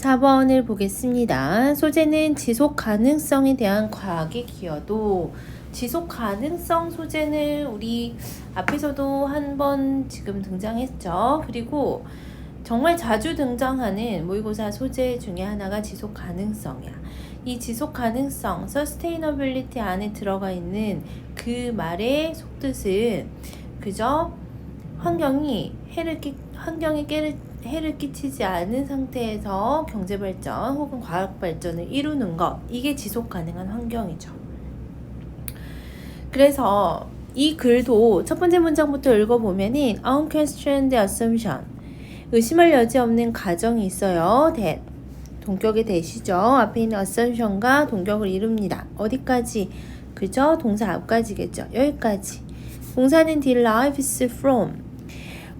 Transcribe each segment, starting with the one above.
4번을 보겠습니다. 소재는 지속 가능성에 대한 과학의 기여도 지속 가능성 소재는 우리 앞에서도 한 번 지금 등장했죠. 그리고 정말 자주 등장하는 모의고사 소재 중에 하나가 지속 가능성이야. 이 지속 가능성, sustainability 안에 들어가 있는 그 말의 속뜻은 그저 환경이 해를 끼, 환경에 깨를, 해를 끼치지 않은 상태에서 경제 발전 혹은 과학 발전을 이루는 것 이게 지속 가능한 환경이죠. 그래서 이 글도 첫 번째 문장부터 읽어보면은 unquestioned assumption 의심할 여지 없는 가정이 있어요. that 동격의 대시죠. 앞에 있는 assumption과 동격을 이룹니다. 어디까지? 그죠? 동사 앞까지겠죠. 여기까지. 동사는 derives from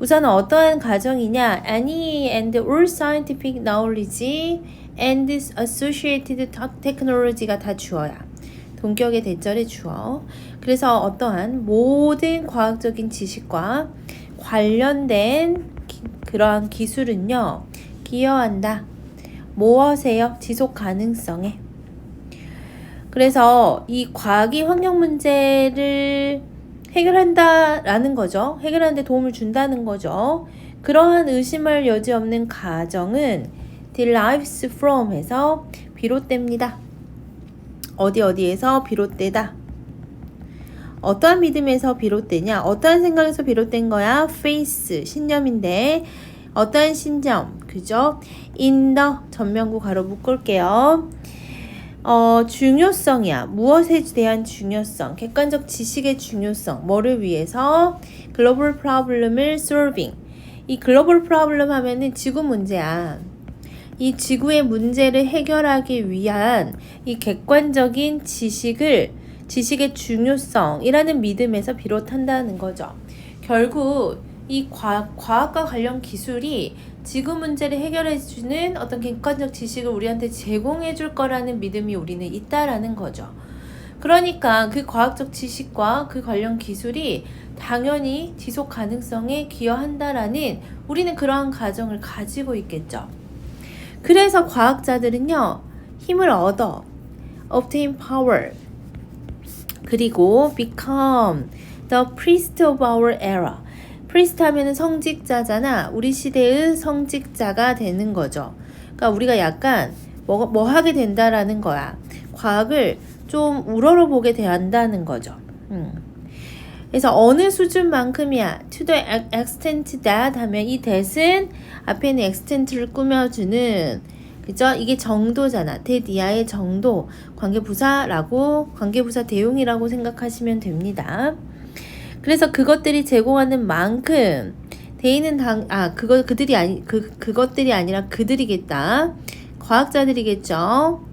우선 어떠한 가정이냐? any and all scientific knowledge and associated technology가 다 주어야. 동격의 대절의 주어. 그래서 어떠한 모든 과학적인 지식과 관련된 기, 그러한 기술은요, 기여한다. 무엇에요? 지속 가능성에. 그래서 이 과학이 환경 문제를 해결한다라는 거죠. 해결하는데 도움을 준다는 거죠. 그러한 의심할 여지 없는 가정은 derives from에서 비롯됩니다. 어디 어디에서 비롯되다. 어떠한 믿음에서 비롯되냐? 어떠한 생각에서 비롯된 거야? faith, 신념인데 어떠한 신념, 그죠? in the 전명구 가로 묶을게요. 어, 중요성이야. 무엇에 대한 중요성, 객관적 지식의 중요성, 뭐를 위해서 글로벌 프로블럼을 solving. 이 글로벌 프로블럼 하면은 지구 문제야. 이 지구의 문제를 해결하기 위한 이 객관적인 지식을 지식의 중요성이라는 믿음에서 비롯한다는 거죠. 결국 이 과학, 과학과 관련 기술이 지구 문제를 해결해 주는 어떤 객관적 지식을 우리한테 제공해 줄 거라는 믿음이 우리는 있다라는 거죠. 그러니까 그 과학적 지식과 그 관련 기술이 당연히 지속 가능성에 기여한다라는 우리는 그러한 가정을 가지고 있겠죠. 그래서 과학자들은요, 힘을 얻어, obtain power, 그리고 become the priest of our era. Priest 하면은 성직자잖아. 우리 시대의 성직자가 되는 거죠. 그러니까 우리가 약간 뭐, 뭐 하게 된다라는 거야. 과학을 좀 우러러 보게 된다는 거죠. 음. 그래서 어느 수준만큼이야. to the extent that 하면 이 that은 앞에 있는 extent를 꾸며주는 그죠? 이게 정도잖아. 대디아의 정도. 관계부사라고 관계부사 대용이라고 생각하시면 됩니다. 그래서 그것들이 제공하는 만큼 대인은 당, 아, 그거, 그들이 아니, 그, 그것들이 아니라 그들이겠다. 과학자들이겠죠.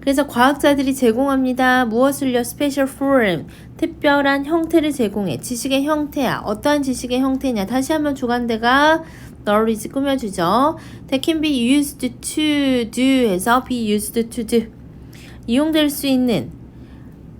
그래서 과학자들이 제공합니다. 무엇을요? 스페셜 포럼. 특별한 형태를 제공해. 지식의 형태야. 어떠한 지식의 형태냐. 다시 한번 주관대가 knowledge 꾸며주죠. That can be used to do 해서 be used to do. 이용될 수 있는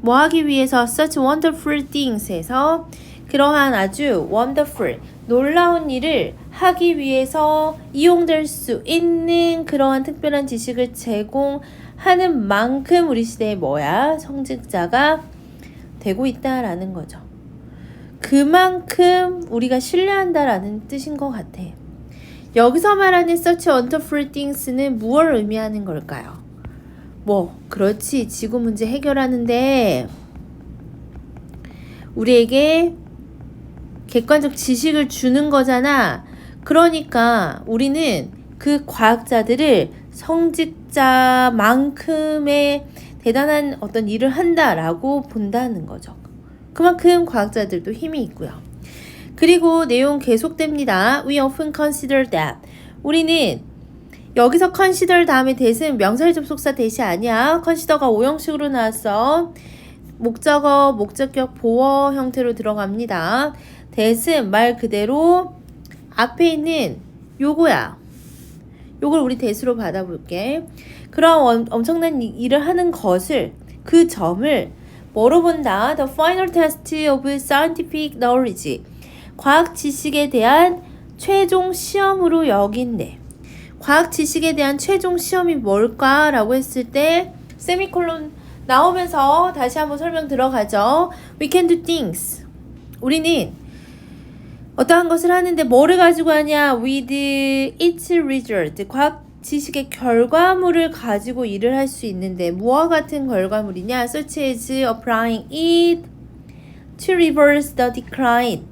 뭐 하기 위해서 such wonderful things 해서 그러한 아주 wonderful 놀라운 일을 하기 위해서 이용될 수 있는 그러한 특별한 지식을 제공하는 만큼 우리 시대에 뭐야 성직자가 되고 있다라는 거죠. 그만큼 우리가 신뢰한다라는 뜻인 것 같아. 여기서 말하는 such wonderful things는 무엇을 의미하는 걸까요? 뭐, 그렇지. 지구 문제 해결하는데 우리에게 객관적 지식을 주는 거잖아. 그러니까 우리는 그 과학자들을 성직자만큼의 대단한 어떤 일을 한다라고 본다는 거죠. 그만큼 과학자들도 힘이 있고요. 그리고 내용 계속됩니다. We often consider that. 우리는 여기서 consider 다음에 대신 명사절 접속사 대시 아니야. consider가 오형식으로 나왔어. 목적어, 목적격 보어 형태로 들어갑니다. 대신 말 그대로 앞에 있는 요거야. 요걸 우리 대수로 받아볼게. 그런 엄청난 일을 하는 것을 그 점을 뭐로 본다? The final test of scientific knowledge. 과학 지식에 대한 최종 시험으로 여긴대. 과학 지식에 대한 최종 시험이 뭘까 라고 했을 때 세미콜론 나오면서 다시 한번 설명 들어가죠. We can do things. 우리는 어떠한 것을 하는데 뭐를 가지고 하냐? With its result. 과학 지식의 결과물을 가지고 일을 할 수 있는데 무엇 같은 결과물이냐? Such as applying it to reverse the decline.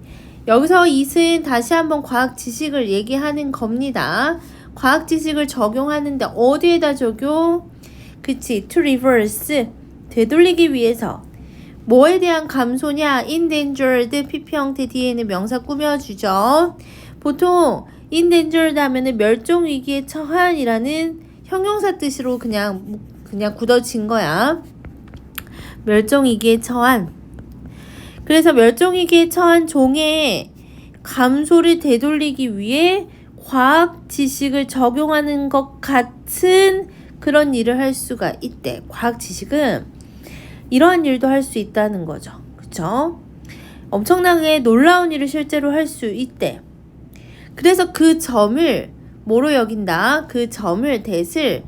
여기서 it은 다시 한번 과학 지식을 얘기하는 겁니다. 과학 지식을 적용하는데 어디에다 적용? 그치, to reverse. 되돌리기 위해서. 뭐에 대한 감소냐? endangered PP 형태 뒤에는 명사 꾸며주죠. 보통 endangered 하면은 멸종 위기에 처한이라는 형용사 뜻으로 그냥 그냥 굳어진 거야. 멸종 위기에 처한. 그래서 멸종 위기에 처한 종의 감소를 되돌리기 위해 과학 지식을 적용하는 것 같은 그런 일을 할 수가 있대. 과학 지식은 이러한 일도 할 수 있다는 거죠. 그쵸? 엄청나게 놀라운 일을 실제로 할 수 있대. 그래서 그 점을 뭐로 여긴다? 그 점을 대을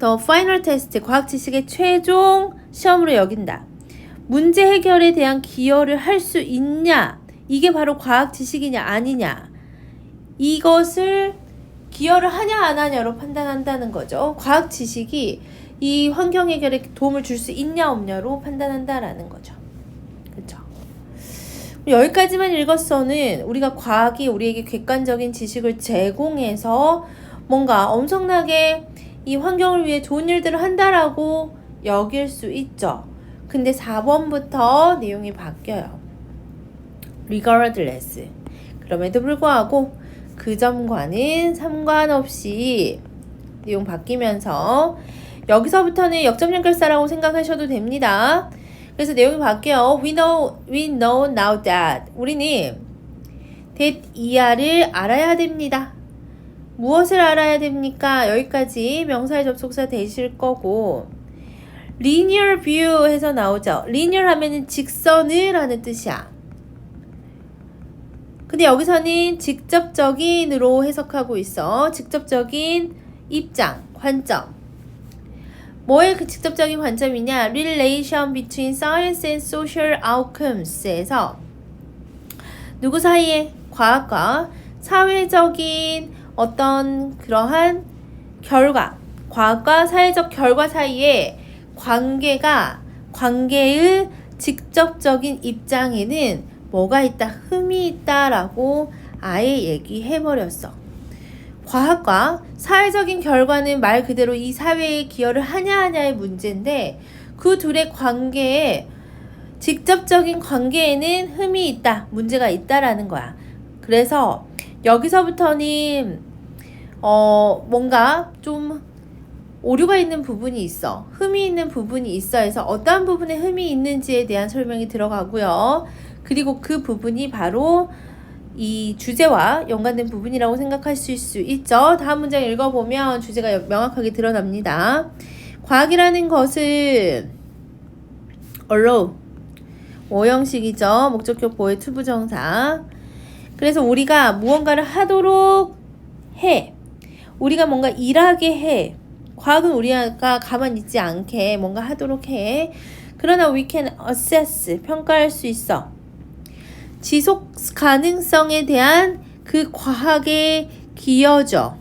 더 파이널 테스트 과학 지식의 최종 시험으로 여긴다. 문제 해결에 대한 기여를 할 수 있냐? 이게 바로 과학 지식이냐 아니냐? 이것을 기여를 하냐 안 하냐로 판단한다는 거죠. 과학 지식이 이 환경 해결에 도움을 줄 수 있냐 없냐로 판단한다라는 거죠. 그렇죠? 여기까지만 읽었어는 우리가 과학이 우리에게 객관적인 지식을 제공해서 뭔가 엄청나게 이 환경을 위해 좋은 일들을 한다라고 여길 수 있죠. 근데 4번부터 내용이 바뀌어요. regardless. 그럼에도 불구하고 그 점과는 상관없이 내용 바뀌면서 여기서부터는 역점 연결사라고 생각하셔도 됩니다. 그래서 내용이 바뀌어요. We know, we know now that. 우리는 that 이하를 알아야 됩니다. 무엇을 알아야 됩니까? 여기까지 명사의 접속사 되실 거고 linear view 해서 나오죠. linear 하면은 직선을 하는 뜻이야. 근데 여기서는 직접적인으로 해석하고 있어. 직접적인 입장, 관점. 뭐의 그 직접적인 관점이냐? Relation between science and social outcomes에서 누구 사이에 과학과 사회적인 어떤 그러한 결과, 과학과 사회적 결과 사이에 관계가 관계의 직접적인 입장에는 뭐가 있다, 흠이 있다라고 아예 얘기해 버렸어. 과학과 사회적인 결과는 말 그대로 이 사회에 기여를 하냐 하냐의 문제인데 그 둘의 관계에 직접적인 관계에는 흠이 있다, 문제가 있다라는 거야. 그래서 여기서부터는 어 뭔가 좀 오류가 있는 부분이 있어. 흠이 있는 부분이 있어 해서 어떠한 부분에 흠이 있는지에 대한 설명이 들어가고요. 그리고 그 부분이 바로 이 주제와 연관된 부분이라고 생각하실 수 있죠. 다음 문장 읽어보면 주제가 명확하게 드러납니다. 과학이라는 것은 allow 오형식이죠. 목적격 보의 투부정사. 그래서 우리가 무언가를 하도록 해. 우리가 뭔가 일하게 해. 과학은 우리가 가만히 있지 않게 뭔가 하도록 해. 그러나 we can assess, 평가할 수 있어. 지속 가능성에 대한 그 과학의 기여죠.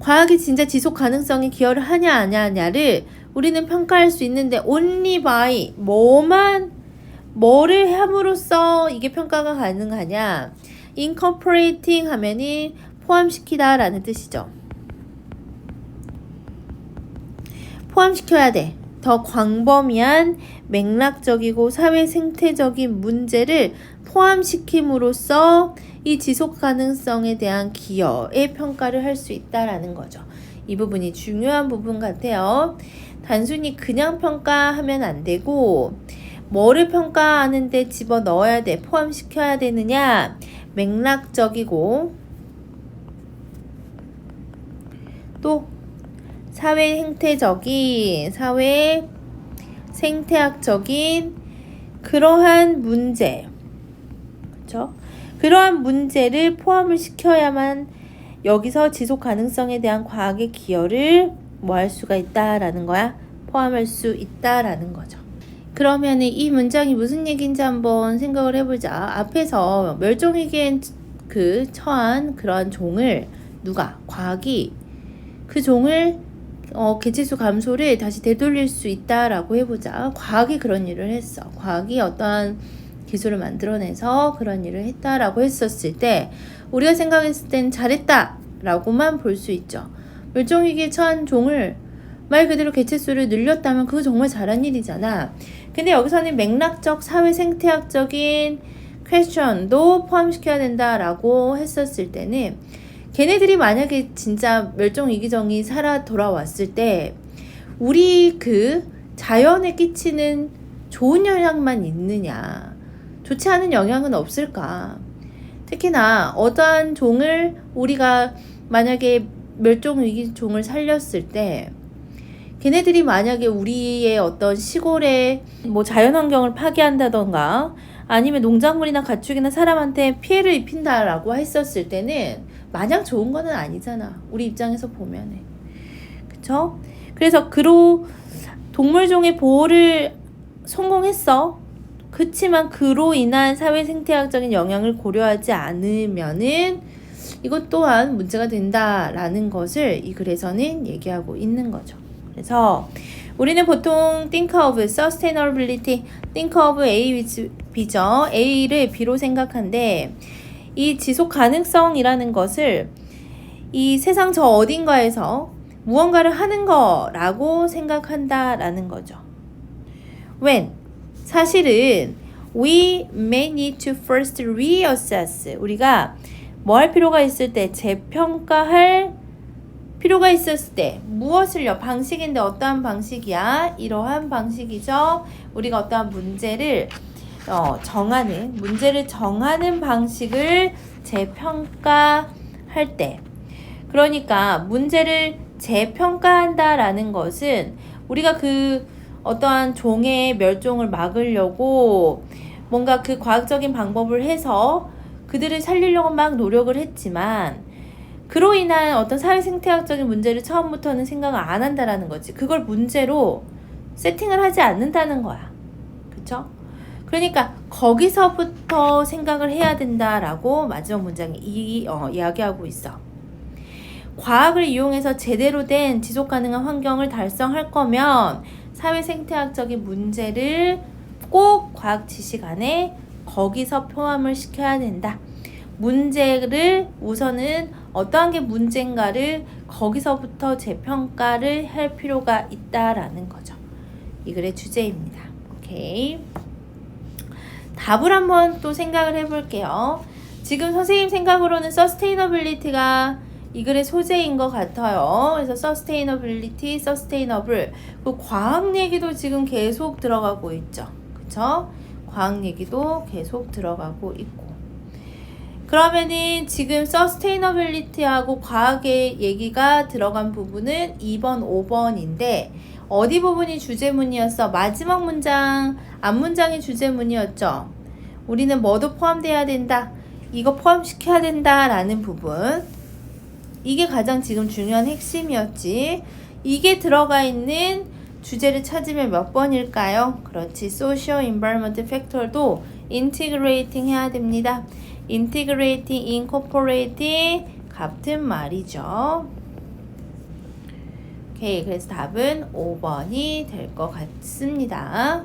과학이 진짜 지속 가능성에 기여를 하냐 아냐 하냐를 우리는 평가할 수 있는데 only by 뭐만 뭐를 함으로써 이게 평가가 가능하냐 incorporating 하면이 포함시키다 라는 뜻이죠. 포함시켜야 돼. 더 광범위한 맥락적이고 사회 생태적인 문제를 포함시킴으로써 이 지속 가능성에 대한 기여의 평가를 할 수 있다라는 거죠. 이 부분이 중요한 부분 같아요. 단순히 그냥 평가하면 안 되고 뭐를 평가하는데 집어 넣어야 돼, 포함시켜야 되느냐, 맥락적이고 또 사회 행태적인, 사회 생태학적인 그러한 문제, 그렇죠? 그러한 문제를 포함을 시켜야만 여기서 지속 가능성에 대한 과학의 기여를 뭐 할 수가 있다라는 거야? 포함할 수 있다라는 거죠. 그러면 이 문장이 무슨 얘기인지 한번 생각을 해보자. 앞에서 멸종위기에 그 처한 그런 종을 누가 과학이 그 종을 어, 개체수 감소를 다시 되돌릴 수 있다라고 해보자. 과학이 그런 일을 했어. 과학이 어떠한 기술을 만들어내서 그런 일을 했다라고 했었을 때 우리가 생각했을 땐 잘했다라고만 볼 수 있죠. 멸종위기에 처한 종을 말 그대로 개체수를 늘렸다면 그거 정말 잘한 일이잖아. 근데 여기서는 맥락적 사회 생태학적인 퀘스천도 포함시켜야 된다라고 했었을 때는 걔네들이 만약에 진짜 멸종 위기종이 살아 돌아왔을 때 우리 그 자연에 끼치는 좋은 영향만 있느냐 좋지 않은 영향은 없을까? 특히나 어떠한 종을 우리가 만약에 멸종 위기 종을 살렸을 때 걔네들이 만약에 우리의 어떤 시골의 뭐 자연환경을 파괴한다던가 아니면 농작물이나 가축이나 사람한테 피해를 입힌다라고 했었을 때는 마냥 좋은 거는 아니잖아. 우리 입장에서 보면은. 그쵸? 그래서 그로 동물종의 보호를 성공했어. 그치만 그로 인한 사회 생태학적인 영향을 고려하지 않으면은 이것 또한 문제가 된다라는 것을 이 글에서는 얘기하고 있는 거죠. 그래서 우리는 보통 think of sustainability, think of A B죠. A를 B로 생각한데 이 지속 가능성이라는 것을 이 세상 저 어딘가에서 무언가를 하는 거라고 생각한다라는 거죠. when 사실은 we may need to first reassess 우리가 뭐 할 필요가 있을 때 재평가할 필요가 있었을 때 무엇을요? 방식인데 어떠한 방식이야? 이러한 방식이죠. 우리가 어떠한 문제를 어, 정하는 문제를 정하는 방식을 재평가할 때 그러니까 문제를 재평가한다라는 것은 우리가 그 어떠한 종의 멸종을 막으려고 뭔가 그 과학적인 방법을 해서 그들을 살리려고 막 노력을 했지만 그로 인한 어떤 사회 생태학적인 문제를 처음부터는 생각을 안 한다라는 거지. 그걸 문제로 세팅을 하지 않는다는 거야. 그쵸? 그러니까 거기서부터 생각을 해야 된다라고 마지막 문장이 이, 어, 이야기하고 있어. 과학을 이용해서 제대로 된 지속 가능한 환경을 달성할 거면 사회 생태학적인 문제를 꼭 과학 지식 안에 거기서 포함을 시켜야 된다. 문제를 우선은 어떠한 게 문제인가를 거기서부터 재평가를 할 필요가 있다라는 거죠. 이 글의 주제입니다. 오케이. 답을 한번 또 생각을 해볼게요. 지금 선생님 생각으로는 서스테이너빌리티가 이 글의 소재인 것 같아요. 그래서 서스테이너빌리티, 서스테이너블 그 과학 얘기도 지금 계속 들어가고 있죠. 그쵸? 과학 얘기도 계속 들어가고 있고 그러면은 지금 서스테이너빌리티하고 과학의 얘기가 들어간 부분은 2번, 5번인데 어디 부분이 주제문이었어? 마지막 문장, 앞문장이 주제문이었죠. 우리는 뭐도 포함돼야 된다. 이거 포함시켜야 된다 라는 부분. 이게 가장 지금 중요한 핵심이었지. 이게 들어가 있는 주제를 찾으면 몇 번일까요? 그렇지. Social Environment Factor도 integrating 해야 됩니다. integrating, incorporating 같은 말이죠. 오케이. 그래서 답은 5번이 될 것 같습니다.